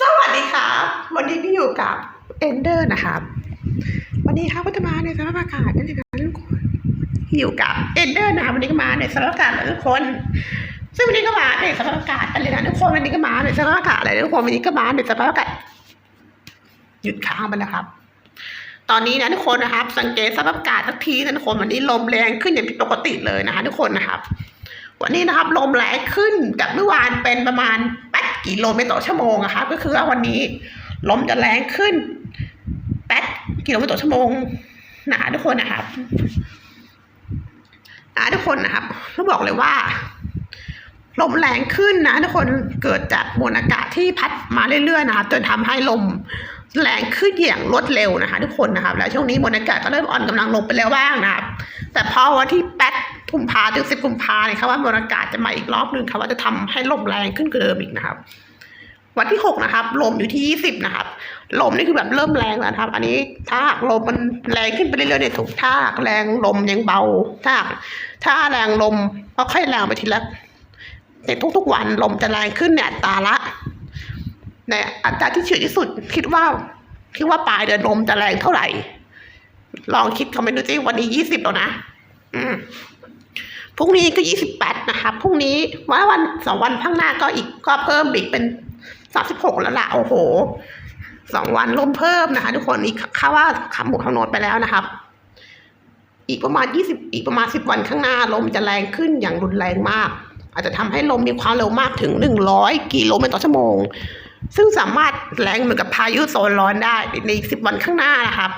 สวัสดีครับวันนี้พี่อยู่กับเอนเดอร์นะครับ วันนี้ครับก็จะมาในสภาพอากาศนั่นเองครับทุกคนอยู่กับเอนเดอร์นะครับวันนี้ก็มาในสภาพอากาศนะทุกคน ซึ่งวันนี้ก็มาในสภาพอากาศกันเลยนะทุกคนวันนี้ก็มาในสภาพอากาศอะไรนะทุกคนวันนี้ก็มาในสภาพอากาศหยุดค้างไปแล้วครับ ตอนนี้นะทุกคนนะครับ สังเกตสภาพอากาศทักทีนะทุกคนวันนี้ลมแรงขึ้นอย่างผิดปกติเลยนะคะทุกคนนะครับ วันนี้นะครับลมแรงขึ้นจากเมื่อวานเป็นประมาณ8 กิโลเมตรต่อชั่วโมงอะครับก็คือว่าวันนี้ลมจะแรงขึ้น8กิโลเมตรต่อชั่วโมงนะคะทุกคนนะครับนะทุกคนนะครับต้องบอกเลยว่าลมแรงขึ้นนะทุกคนเกิดจากมวลอากาศที่พัดมาเรื่อยๆนะครับจนทำให้ลมแรงขึ้นอย่างรวดเร็วนะคะ ทุกคนนะครับ แล้วช่วงนี้มวลอากาศก็เริ่มอ่อนกำลังลงไปแล้วบ้างนะครับแต่พอวันที่แปด กุมภาถึงสิบกุมภาเนี่ยครับว่ามวลอากาศจะมาอีกรอบหนึ่งครับว่าจะทำให้ลมแรงขึ้นกว่าเดิมอีกนะครับ วันที่หกนะครับลมอยู่ที่ยี่สิบนะครับลมนี่คือแบบเริ่มแรงแล้วนะครับ อันนี้ถ้าหากลมมันแรงขึ้นไปเรื่อยๆเนี่ยถูกถ้าหากแรงลมยังเบา ถ้าถ้าแรงลมก็ค่อยแรงไปทีละในทุกๆวันลมจะแรงขึ้นเนี่ยอัตราละในอัตราที่เฉยที่สุด คิดว่าคิดว่าปลายเดือนลมจะแรงเท่าไหร่ ลองคิดคอมเมนต์ดูสิวันนี้ยี่สิบแล้วนะ อืม พรุ่งนี้ก็ยี่สิบแปดนะครับพรุ่งนี้วันวันสองวันข้างหน้าก็อีกก็เพิ่มอีกเป็นสามสิบหกแล้วล่ะโอ้โหสองวันลมเพิ่มนะคะ ทุกคนอีกค่าว่าคำหมดคำนวณไปแล้วนะครับ อีกประมาณยี่สิบอีกประมาณสิบวันข้างหน้าลมจะแรงขึ้นอย่างรุนแรงมาก อาจจะทำให้ลมมีความเร็วมากถึงหนึ่งร้อยกิโลเมตรต่อชั่วโมง ซึ่งสามารถแรงเหมือนกับพายุโซนร้อนได้ในสิบวันข้างหน้านะครับ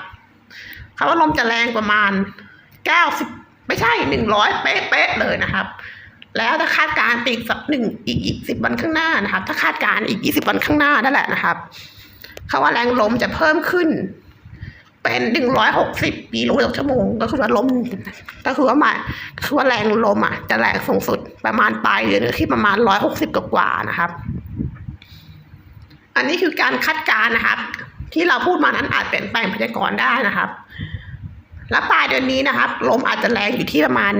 คำว่าลมจะแรงประมาณเก้าสิบ ไม่ใช่หนึ่งร้อยเป๊ะๆเลยนะครับ แล้วถ้าคาดการณ์ไปอีกสักหนึ่งอีกอีกสิบวันข้างหน้านะครับ ถ้าคาดการณ์อีกยี่สิบวันข้างหน้านั่นแหละนะครับคำว่าแรงลมจะเพิ่มขึ้น เป็นหนึ่งร้อยหกสิบกิโลต่อชั่วโมง ก็คือว่าลมก็คือว่ามาคือว่าแรงลมอะ จะแรงสูงสุดประมาณปลายเดือนที่ประมาณร้อยหกสิบกว่านะครับ อันนี้คือการคาดการณ์นะครับ ที่เราพูดมานั้นอาจเปลี่ยนแปลงพยากรณ์ได้นะครับ และปลายเดือนนี้นะครับ ลมอาจจะแรงอยู่ที่ประมาณ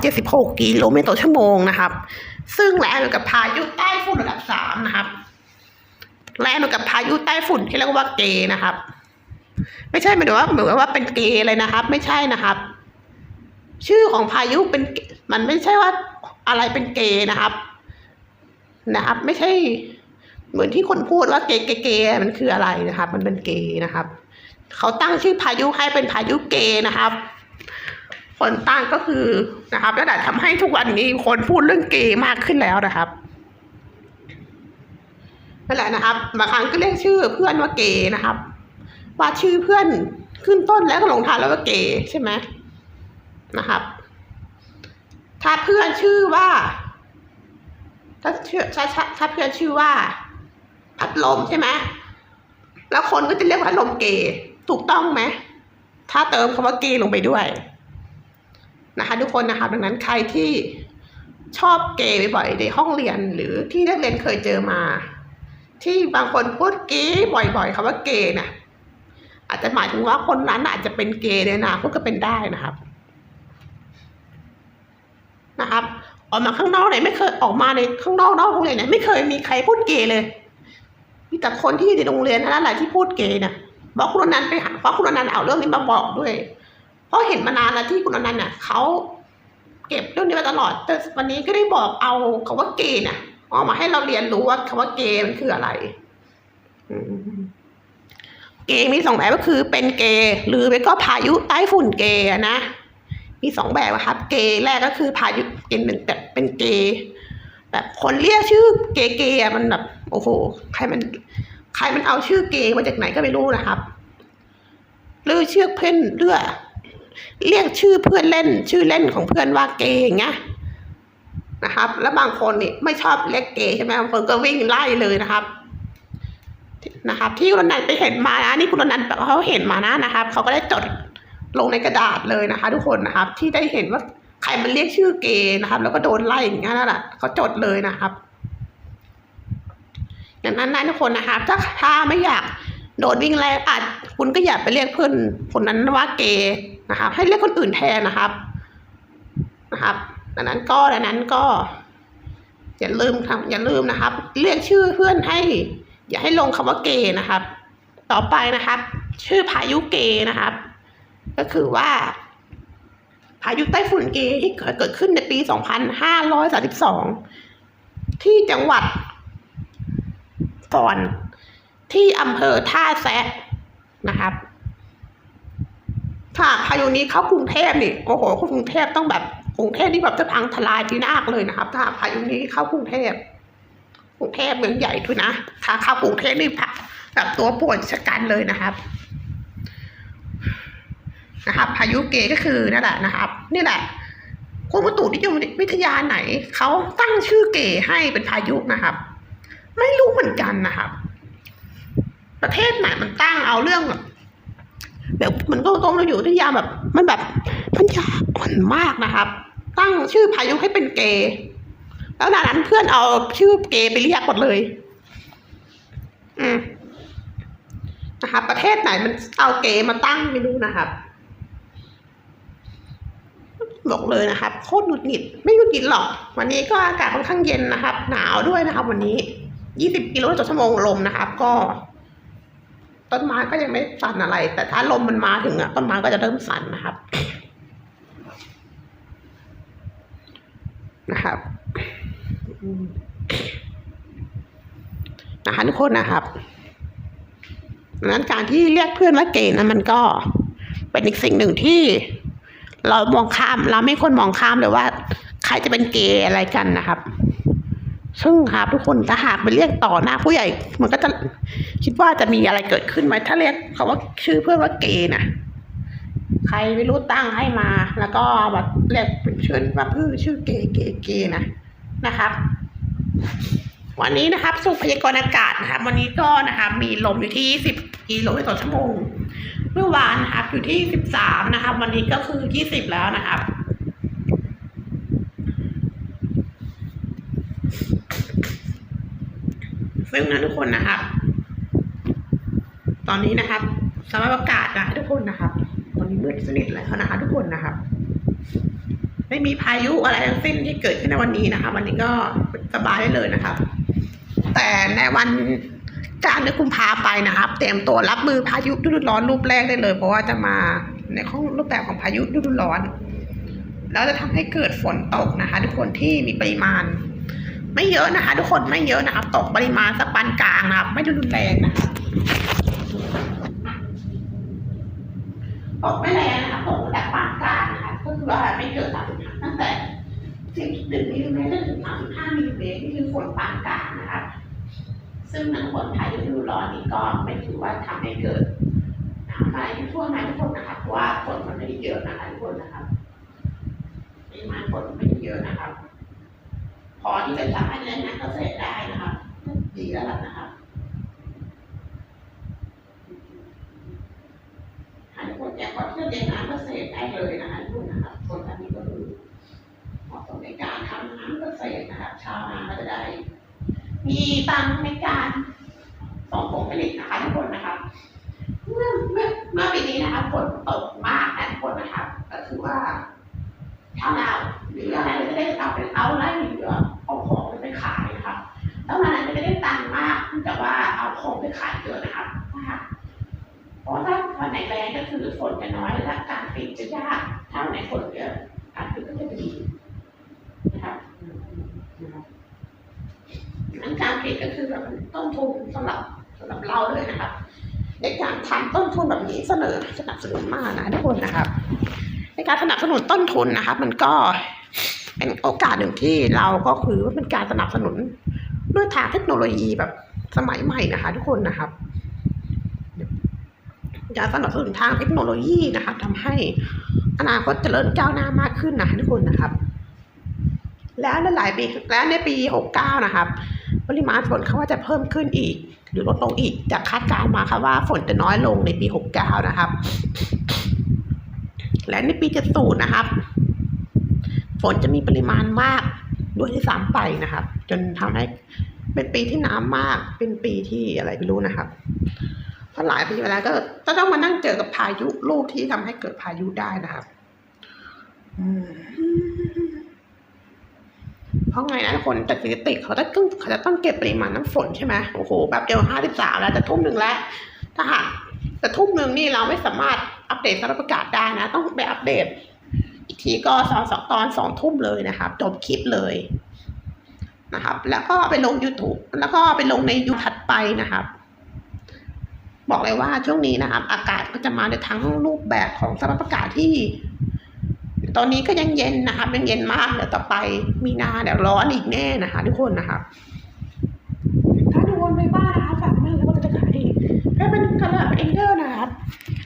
176กิโลเมตรต่อชั่วโมงนะครับ ซึ่งแรงเหมือนกับพายุใต้ฝุ่นระดับสามนะครับแรงเหมือนกับพายุใต้ฝุ่นที่เรียกว่าเกนะครับ ไม่ใช่หมายถึงว่าเหมือนว่าเป็นเกเลยนะครับ ไม่ใช่นะครับ ชื่อของพายุเป็นมันไม่ใช่ว่าอะไรเป็นเกนะครับ นะครับ ไม่ใช่ เหมือนที่คนพูดว่าเกเกเกมันคืออะไรนะครับ มันเป็นเกนะครับ เขาตั้งชื่อพายุให้เป็นพายุเกนะครับ คนตั้งก็คือนะครับแล้วแต่ทำให้ทุกวันนี้คนพูดเรื่องเกมากขึ้นแล้วนะครับนั่นแหละนะครับบางครั้งก็เรียกชื่อเพื่อนว่าเกนะครับ ว่าชื่อเพื่อนขึ้นต้นแล้วก็ลงท้ายแล้วก็เกใช่ไหมนะครับ ถ้าเพื่อนชื่อว่า ถ้าเชื่อถ้าถ้าถ้าเพื่อนชื่อว่าพัดลมใช่ไหมแล้วคนก็จะเรียกพัดลมเกย์ ถูกต้องไหมถ้าเติมคำว่าเกย์ลงไปด้วยนะคะทุกคนนะคะดังนั้นใครที่ชอบเกย์บ่อยๆในห้องเรียนหรือที่นักเรียนเคยเจอมา ที่บางคนพูดเกย์บ่อยๆคำว่าเกย์นะอาจจะหมายถึงว่าคนนั้นอาจจะเป็นเกย์ในอนาคตก็เป็นได้นะครับนะครับออกมาข้างนอกไหนไม่เคยออกมาในข้างนอกนอกโรงเรียนเนี่ยไม่เคยมีใครพูดเกย์เลยมีแต่คนที่อยู่ในโรงเรียนนั้นแหละที่พูดเกย์นะ บอกคุณอนันต์ไปหาเพราะคุณอนันต์เอาเรื่องนี้มาบอกด้วย เพราะเห็นมานานแล้วที่คุณอนันต์น่ะเขาเก็บเรื่องนี้มาตลอด แต่วันนี้ก็ได้บอกเอาคำว่าเกย์น่ะออกมาให้เราเรียนรู้ว่าคำว่าเกย์มันคืออะไรเกย์มีสองแบบก็คือเป็นเกย์หรือไม่ก็พายุใต้ฝุ่นเกย์นะมีสองแบบครับ เกย์แรกก็คือพายุเป็นหนึ่งแบบเป็นเกย์แบบคนเรียกชื่อเกย์เกย์อะมันแบบโอ้โห ใครมัน ใครมันเอาชื่อเกย์มาจากไหนก็ไม่รู้นะครับ หรือเชื่อเพื่อนเรื่อเรียกชื่อเพื่อนเล่น ชื่อเล่นของเพื่อนว่าเกย์อย่างเงี้ยนะครับ แล้วบางคนนี่ไม่ชอบเรียกเกย์ใช่ไหมบางคนก็วิ่งไล่เลยนะครับนะครับ ที่คุณนันไปเห็นมานะนี่คุณนันเขาเห็นมานะนะครับเขาก็ได้จดลงในกระดาษเลยนะคะ ทุกคนนะครับ ที่ได้เห็นว่าใครมันเรียกชื่อเกย์นะครับ แล้วก็โดนไล่อย่างเงี้ยนั่นแหละเขาจดเลยนะครับ ดังนั้นนะทุกคนนะครับถ้าถ้าไม่อยากโดนวิ่งไล่อาจคุณก็อย่าไปเรียกเพื่อนคนนั้นว่าเกย์นะครับ ให้เรียกคนอื่นแทนนะครับนะครับดังนั้นก็ดังนั้นก็ อย่าลืมทำอย่าลืมนะครับ เรียกชื่อเพื่อนให้ อย่าให้ลงคำว่าเกย์นะครับ ต่อไปนะครับ ชื่อพายุเกย์นะครับ ก็คือว่า พายุไต้ฝุ่นเกที่เกิดเกิดขึ้นในปี 2532 ที่จังหวัด ฟอนที่อำเภอท่าแซะนะครับถ้าพายุนี้เข้ากรุงเทพนี่โอ้โหกรุงเทพต้องแบบกรุงเทพนี่แบบจะพังทลายพินาศเลยนะครับ ถ้าพายุนี้เข้ากรุงเทพกรุงเทพเมืองใหญ่ด้วยนะถ้าเข้ากรุงเทพนี่พัแบบตัวป่วนชะกันเลยนะครับนะครับพายุเกก็คือนั่นแหละนะครับ นี่แหละกรมอุตุนิยมวิทยาไหนเขาตั้งชื่อเกให้เป็นพายุนะครับ ไม่รู้เหมือนกันนะครับ ประเทศไหนมันตั้งเอาเรื่องแบบแบบมันก็ต้องเราอยู่วิทยาแบบ มันแบบปัญญาอ่อนมากนะครับ ตั้งชื่อพายุให้เป็นเกย์แล้วดังนั้นเพื่อนเอาชื่อเกย์ไปเรียกหมดเลย อืมนะครับประเทศไหนมันเอาเกย์มาตั้งไม่รู้นะครับบอกเลยนะครับ โคตรหงุดหงิด ไม่หงุดหงิดหรอก วันนี้ก็อากาศค่อนข้างเย็นนะครับ หนาวด้วยนะครับ วันนี้ ยี่สิบกิโลต่อชั่วโมงลมนะครับ ก็ ต้นไม้ก็ยังไม่สั่นอะไร แต่ถ้าลมมันมาถึงอะต้นไม้ก็จะเริ่มสั่นนะครับนะครับนะคะทุกคนนะครับดังนั้นการที่เรียกเพื่อนว่าเกย์นั้นมันก็เป็นอีกสิ่งหนึ่งที่ เรามองข้าม เราไม่ควรมองข้ามเลยว่า ใครจะเป็นเกย์อะไรกันนะครับ ซึ่งครับทุกคนถ้าหากไปเรียกต่อหน้าผู้ใหญ่ มันก็จะคิดว่าจะมีอะไรเกิดขึ้นไหมถ้าเรียกเขาว่าชื่อเพื่อนว่าเกย์นะใครไม่รู้ตั้งให้มา แล้วก็แบบเรียกเป็นเชิญว่าเพื่อชื่อเกย์เกย์เกย์นะนะครับ วันนี้นะครับสุพยากรณ์อากาศนะครับ วันนี้ก็นะครับมีลมอยู่ที่10กิโลเมตรต่อชั่วโมงเมื่อวานนะครับอยู่ที่13นะครับ วันนี้ก็คือ20แล้วนะครับ ซึ่งนะทุกคนนะครับ ตอนนี้นะครับสภาพอากาศนะทุกคนนะครับ ตอนนี้มืดสนิทแล้วนะคะทุกคนนะครับ ไม่มีพายุอะไรทั้งสิ้นที่เกิดขึ้นในวันนี้นะคะ วันนี้ก็สบายได้เลยนะครับ แต่ในวันการเดือนกุมภาไปนะครับ เตรียมตัวรับมือพายุฤดูร้อนรูปแรกได้เลย เพราะว่าจะมาในข้องรูปแบบของพายุฤดูร้อน แล้วจะทำให้เกิดฝนตกนะคะ ทุกคนที่มีปริมาณ ไม่เยอะนะคะ ทุกคนไม่เยอะนะครับ ตกปริมาณสักปานกลางนะครับ ไม่รุนแรงนะตกไม่แรงนะคะตกแต่ปานกลางนะคะก็คือว่าไม่เกินสามสิบตั้งแต่สิบหนึ่งมิลลิเมตรถึงสามห้ามิลลิเมตรนี่คือฝนปานกลางนะครับซึ่งนักฝนพายุฤดูร้อนนี้ก็ไม่ถือว่าทำให้เกิดน้ำอะไรทั่วหน้าทุกคนนะคะเพราะว่าฝนมันไม่เยอะนะคะทุกคนนะครับปริมาณฝนไม่เยอะนะครับ พอที่จะทำให้เล่นน้ำเกษตรได้นะครับดีแล้วล่ะนะครับหาทุกคนจะพอที่จะเล่นน้ำเกษตรได้เลยนะคะทุกคนนะครับฝนอันนี้ก็คือเหมาะสมในการทำน้ำเกษตรนะครับชาวนาก็จะได้ มีตังในการส่งผลผลิตนะคะทุกคนนะครับเมื่อเมื่อเมื่อปีนี้นะคะฝนตก ไหนแรงก็คือฝนจะน้อยและการผลิตจะยากถ้าไหนฝนเยอะการผลิตก็จะดีนะครับนะครับอันการผลิตก็คือแบบต้นทุนสำหรับสำหรับเราเลยนะครับในการทำต้นทุนแบบนี้เสนอสนับสนุนมากนะทุกคนนะครับ ในการสนับสนุนต้นทุนนะครับมันก็เป็นโอกาสหนึ่งที่เราก็คือว่าเป็นการสนับสนุนด้วยทางเทคโนโลยีแบบสมัยใหม่นะคะ ทุกคนนะครับ การสนับสนุนทางเทคโนโลยีนะครับทำให้อนาคตเจริญก้าวหน้ามากขึ้นนะทุกคนนะครับ แล้วในหลายปีแล้วในปี 69 นะครับ ปริมาณฝนเขาว่าจะเพิ่มขึ้นอีก หรือลดลงอีกจากคาดการณ์มาค่ะว่าฝนจะน้อยลงในปี 69 นะครับ และในปี70นะครับฝนจะมีปริมาณมากด้วยที่สามไปนะครับ จนทำให้เป็นปีที่น้ำมากเป็นปีที่อะไรไม่รู้นะครับ พอหลายปีมาแล้วก็จะต้องมานั่งเจอกับพายุลูกที่ทำให้เกิดพายุได้นะครับเพราะไงนะคนแต่สถิติเขาจะต้องเขาจะต้องเก็บปริมาณน้ำฝนใช่ไหมโอ้โหแบบเดียวห้าสิบสามแล้วจะทุ่มหนึ่งแล้ว ถ้าหากจะทุ่มหนึ่งนี่เราไม่สามารถอัปเดตสภาพอากาศได้นะ ต้องไปอัปเดต อีกทีก็สองสองตอนสองทุ่มเลยนะครับจบคลิปเลยนะครับ แล้วก็ไปลง YouTube แล้วก็ไปลงในยูถัดไปนะครับ บอกเลยว่าช่วงนี้นะครับ อากาศก็จะมาในทั้งรูปแบบของสภาพอากาศที่ ตอนนี้ก็ยังเย็นนะครับยังเย็นมากเดี๋ยวต่อไปมีนาเดี๋ยวร้อนอีกแน่นะคะ ทุกคนนะครับถ้าดูวนไปบ้านนะคะฝากแม่แล้วก็จะขายอีกถ้าเป็นกระดาษเอ็นเดอร์นะครับ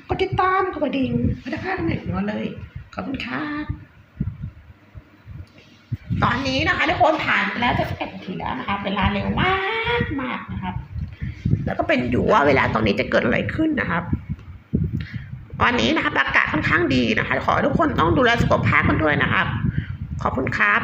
กดติดตามกดกระดิ่งกดตะกร้าตำแหน่งหัวเลยขอบคุณครับตอนนี้นะคะทุกคนผ่านไปแล้วจะสิบเอ็ดนาทีแล้วนะคะเวลาเร็วมากมากนะครับ แล้วก็เป็นอยู่ว่าเวลาตอนนี้จะเกิดอะไรขึ้นนะครับ วันนี้นะครับอากาศค่อนข้างดีนะคะ ขอทุกคนต้องดูแลสุขภาพกันด้วยนะครับ ขอบคุณครับ